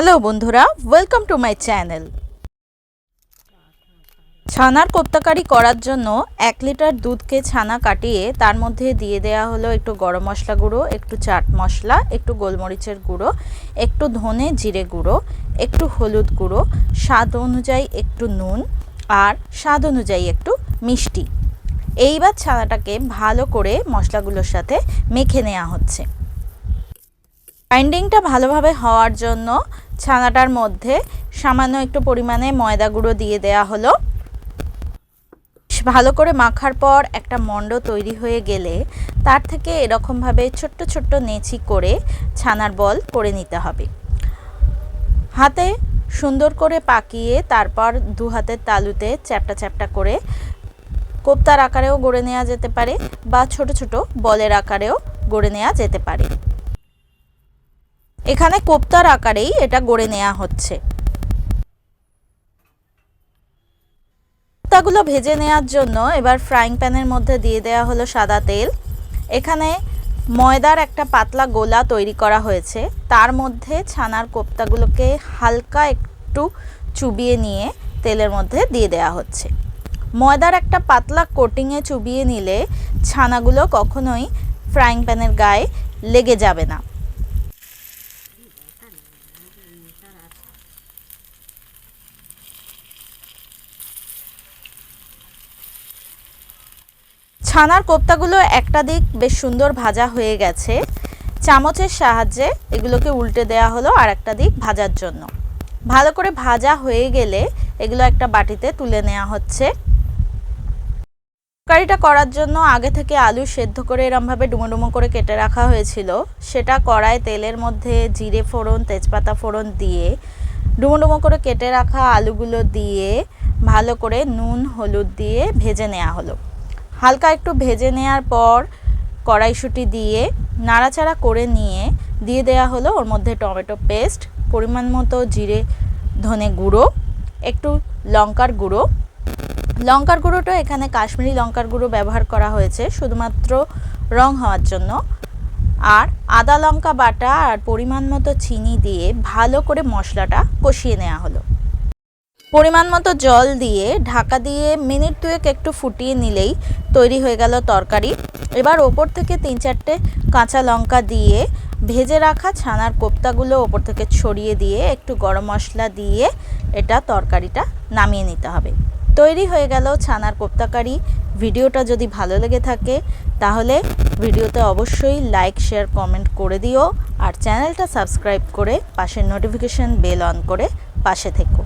Hello বন্ধুরা welcome to my channel ছানার কোপ্তাকারি করার জন্য এক লিটার দুধকে ছানা কাটিয়ে তার মধ্যে দিয়ে দেওয়া হলো একটু গরম মশলা গুঁড়ো, একটু চাট মশলা, একটু গোলমরিচের গুঁড়ো, একটু ধনে জিরে গুঁড়ো, একটু হলুদ গুঁড়ো, স্বাদ অনুযায়ী একটু নুন আর স্বাদ অনুযায়ী একটু মিষ্টি। এইবার ছানাটাকে ভালো করে মশলাগুলোর সাথে মেখে নেওয়া হচ্ছে। বাইন্ডিংটা ভালোভাবে হওয়ার জন্য ছানাটার মধ্যে সামান্য একটু পরিমাণে ময়দা গুঁড়ো দিয়ে দেয়া হলো। ভালো করে মাখার পর একটা মণ্ড তৈরি হয়ে গেলে তার থেকে এরকমভাবে ছোট্ট ছোট্ট নেচি করে ছানার বল করে নিতে হবে। হাতে সুন্দর করে পাকিয়ে তারপর দু হাতের তালুতে চ্যাপটা চ্যাপটা করে কোপ্তার আকারেও গড়ে নেওয়া যেতে পারে বা ছোট ছোট বলের আকারেও গড়ে নেওয়া যেতে পারে। এখানে কোপ্তার আকারেই এটা গড়ে নেওয়া হচ্ছে। কোপ্তাগুলো ভেজে নেওয়ার জন্য এবার ফ্রাইং প্যানের মধ্যে দিয়ে দেওয়া হলো সাদা তেল। এখানে ময়দার একটা পাতলা গোলা তৈরি করা হয়েছে। তার মধ্যে ছানার কোপ্তাগুলোকে হালকা একটু চুবিয়ে নিয়ে তেলের মধ্যে দিয়ে দেওয়া হচ্ছে। ময়দার একটা পাতলা কোটিংয়ে চুবিয়ে নিলে ছানাগুলো কখনোই ফ্রাইং প্যানের গায়ে লেগে যাবে না। ছানার কোপ্তাগুলো একটা দিক বেশ সুন্দর ভাজা হয়ে গেছে। চামচের সাহায্যে এগুলোকে উল্টে দেওয়া হলো আর একটা দিক ভাজার জন্য। ভালো করে ভাজা হয়ে গেলে এগুলো একটা বাটিতে তুলে নেওয়া হচ্ছে। তরকারিটা করার জন্য আগে থেকে আলু সেদ্ধ করে এরমভাবে ডুমো ডুমো করে কেটে রাখা হয়েছিল। সেটা কড়ায় তেলের মধ্যে জিরে ফোড়ন, তেজপাতা ফোড়ন দিয়ে ডুমো ডুমো করে কেটে রাখা আলুগুলো দিয়ে ভালো করে নুন, হলুদ দিয়ে ভেজে নেওয়া হলো। হালকা একটু ভেজে নেওয়ার পর কড়াইশুঁটি দিয়ে নাড়াচাড়া করে নিয়ে দিয়ে দেওয়া হলো ওর মধ্যে টমেটো পেস্ট, পরিমাণ মতো জিরে, ধনে গুঁড়ো, একটু লঙ্কার গুঁড়ো। লঙ্কার গুঁড়োটা এখানে কাশ্মীরি লঙ্কার গুঁড়ো ব্যবহার করা হয়েছে শুধুমাত্র রং হওয়ার জন্য। আর আদা লঙ্কা বাটা আর পরিমাণ মতো চিনি দিয়ে ভালো করে মশলাটা কষিয়ে নেওয়া হলো। পরিমাণ মতো জল দিয়ে ঢাকা দিয়ে মিনিট দুয়েক একটু ফুটিয়ে নিলেই তৈরি হয়ে গেল তরকারি। এবার ওপর থেকে তিন চারটে কাঁচা লঙ্কা দিয়ে ভেজে রাখা ছানার কোপ্তাগুলো ওপর থেকে ছড়িয়ে দিয়ে একটু গরম মশলা দিয়ে এটা তরকারিটা নামিয়ে নিতে হবে। তৈরি হয়ে গেল ছানার কোপ্তাকারি। ভিডিওটা যদি ভালো লেগে থাকে তাহলে ভিডিওতে অবশ্যই লাইক শেয়ার কমেন্ট করে দিও আর চ্যানেলটা সাবস্ক্রাইব করে পাশের নোটিফিকেশান বেল অন করে পাশে থেকো।